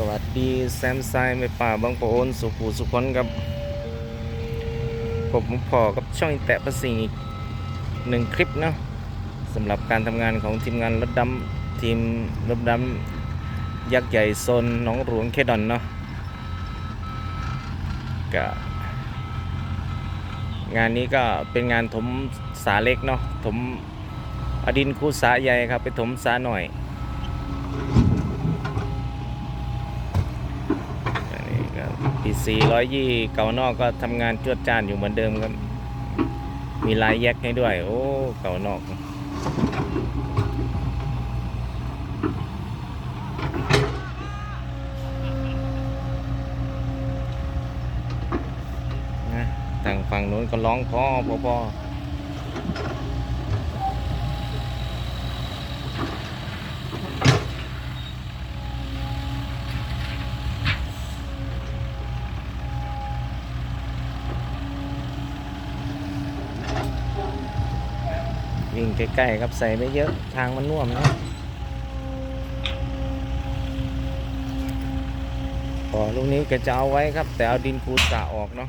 สวัสดีแซมไซไม่ป่าบางโอนสุขูสุขนกับ ผมพอกับช่องอินแตะประสิงอีกหนึ่งคลิปเนาะสำหรับการทำงานของทีมงานรถดำทีมรถดำยักษ์ใหญ่โซนหนองหลวงเคดอนเนาะก็งานนี้ก็เป็นงานถมสาเล็กเนาะถมอดินคูสาใหญ่ครับ ไปถมสาหน่อย อันนี้ก็ปี สี่ร้อยยี่เก่านอกก็ทำงานจวดจานอยู่เหมือนเดิมครับ มีลายแยกให้ด้วย โอ้เก่านอกนะทางฝั่งนู้นก็ร้องพอพอ วิ่งใกล้ๆครับใส่ไม่เยอะทางมันน่วมนะพอลูกนี้ก็จะเอาไว้ครับ แต่เอาดินคูสะออกเนาะ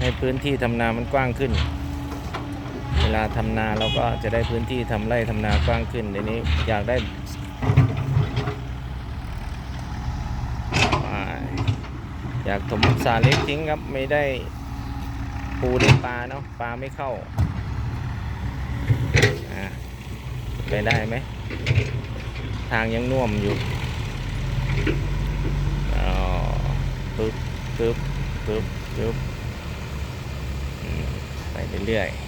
ให้พื้นที่ทำนามันกว้างขึ้น เวลาทำนาเราก็จะได้พื้นที่ทำไร่ทำนากว้างขึ้นเดี๋ยวนี้อยากได้อยากถมสาเล็กทิ้งครับไม่ได้ปูได้ปลาเนาะปลาไม่เข้า ไปได้ไหม ทางยังน่วมอยู่อ๋อปึ๊บปึ๊บปึ๊บปึ๊บอืมไปเรื่อยๆ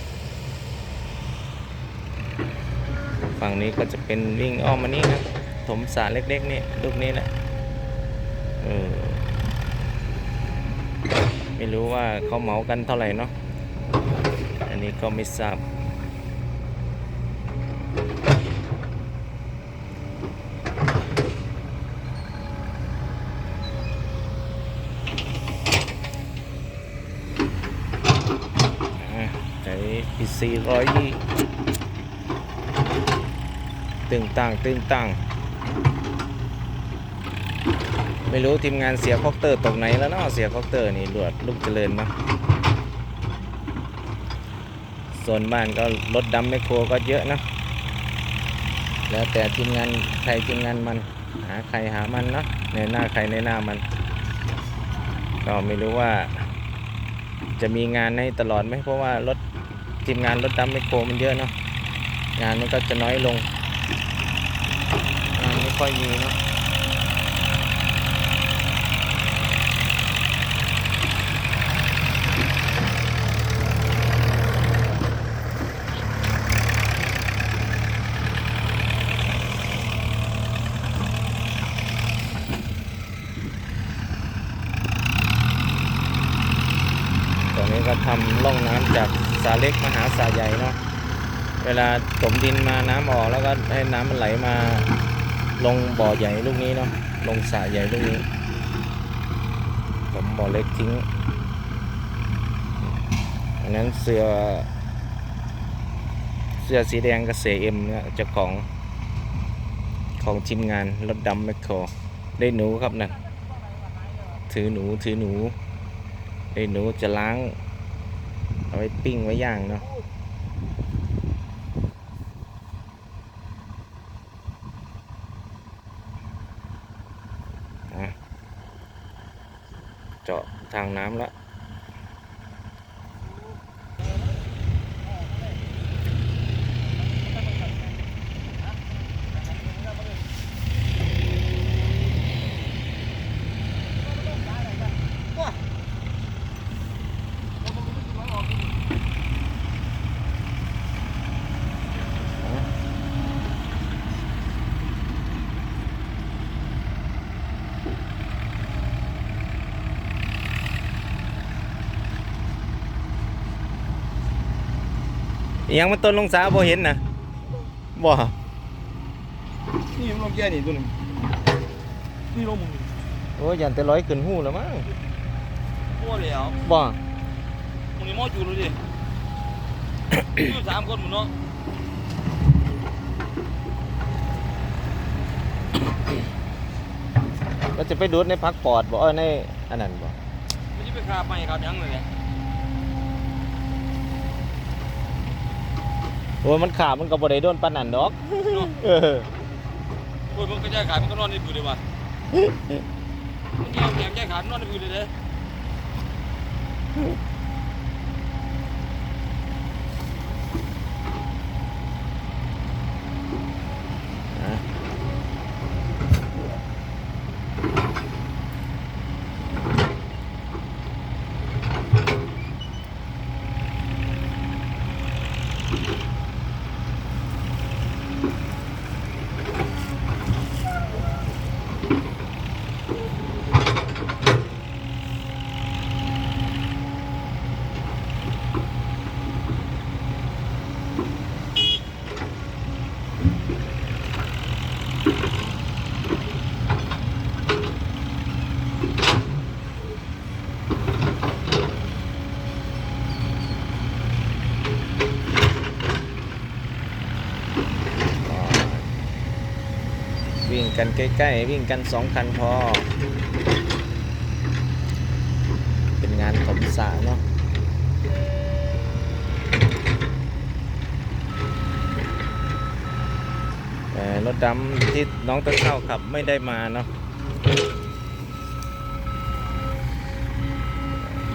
ฝั่งนี้ก็จะเป็นวิ่งอ้อมมานี่ครับถมสารเล็กๆนี่ลูกนี้แหละเออไม่รู้ว่าเขาเหมากันเท่าไหร่เนาะอันนี้ก็ไม่ทราบ อะใช้พีซีร้อยยี่ตึงตังตึงตังไม่รู้ทีมงานเสียคอกเตอร์ตกไหนแล้วเนาะเสียคอกเตอร์นี่หลวดลูกเจริญเนาะส่วนบ้านก็รถดำไมคโครก็เยอะนะ แล้วแต่ทีมงานใครทีมงานมัน หาใครหามันเนาะในหน้าใครในหน้ามัน ก็ไม่รู้ว่า จะมีงานให้ตลอดไหมเพราะว่ารถทีมงานรถดำไม่โครมันเยอะเนาะงานมันก็จะน้อยลงงานไม่ค่อยมีเนาะ ก็ทำร่องน้ำจากสาเล็กมาหาสาใหญ่เนาะเวลาถมดินมาน้ำออกแล้วก็ให้น้ำมันไหลมาลงบ่อใหญ่ลูกนี้เนาะลงสระใหญ่ลูกนี้ผมบ่อเล็กทิ้งอันนั้นเสือเสื้อสีแดงกับเสียเอ็มเนี่ยเจ้าของของทีมงานรถดำแมคโครได้หนูครับนะถือหนูถือหนูไอ้หนูจะล้าง เอาไว้ปิ้งไว้ย่างเนาะอะเจาะทางน้ำละ ยังมันต้นลงสาบ่เห็นนะบ่นี่มันลงแก่นี่ตัวหนึงนี่ลงมึงโอ้ยยันแต่ร้อยขึ้นหูแล้วมั้งโอ้แล้วบ่มึงนี่มอจูเลยดิอยู่สามคนหมึงเนาะก็จะไปดูดในพักปอดบ่เออในอันนั้นบ่ไม่ใช่ไปคราบไม่ครับยังเลยเนี่ย โอ้ยมันขาบมันก็บ่ได้โดนปานนั้นดอกเออโอ้ยมันก็แยกขาดมันก็นอนในพื้นเลยว่ะมันแยกแยกแยกขาดนอนในพื้นเลยเด้ อะก็วิ่ง กันใกล้ๆ วิ่งกันสองคันพอ เป็นงานถมสระเนาะรถดำที่น้องตะเข้าขับไม่ได้มาเนาะ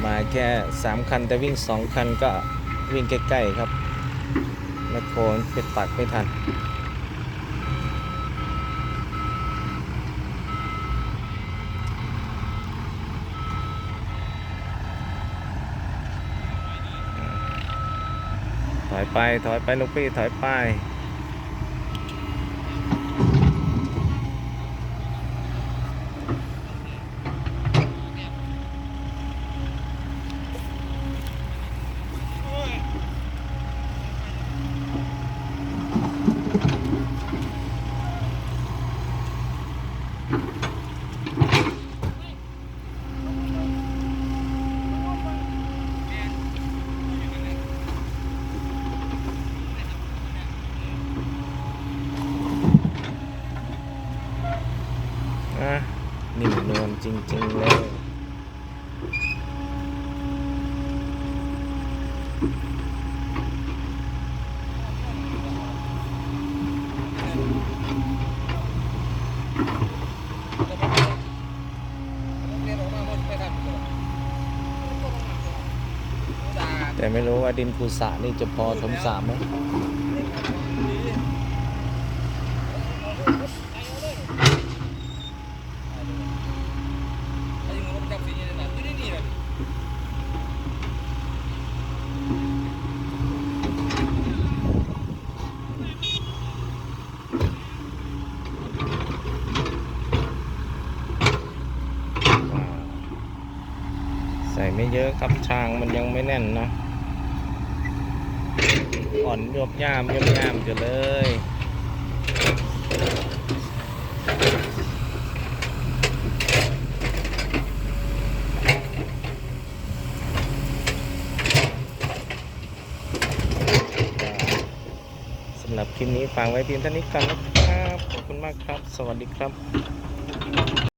มาแค่สามคัน แต่วิ่งสองคันก็วิ่งใกล้ ๆ ครับแมคโครเป็นตักไม่ทัน ถอยไปถอยไปลูกพี่ถอยไป อะนิ่มนวล จริงๆเลยแต่ไม่รู้ว่าดินคูสระนี่จะพอถมสระไหม ใส่ไม่เยอะครับชางมันยังไม่แน่นนะอ่อนยบย่ามยบย่ามจะเลยสำหรับคลิปนี้ฝากไว้เพียงเท่านี้ก่อนนะครับ ขอบคุณมากครับ สวัสดีครับ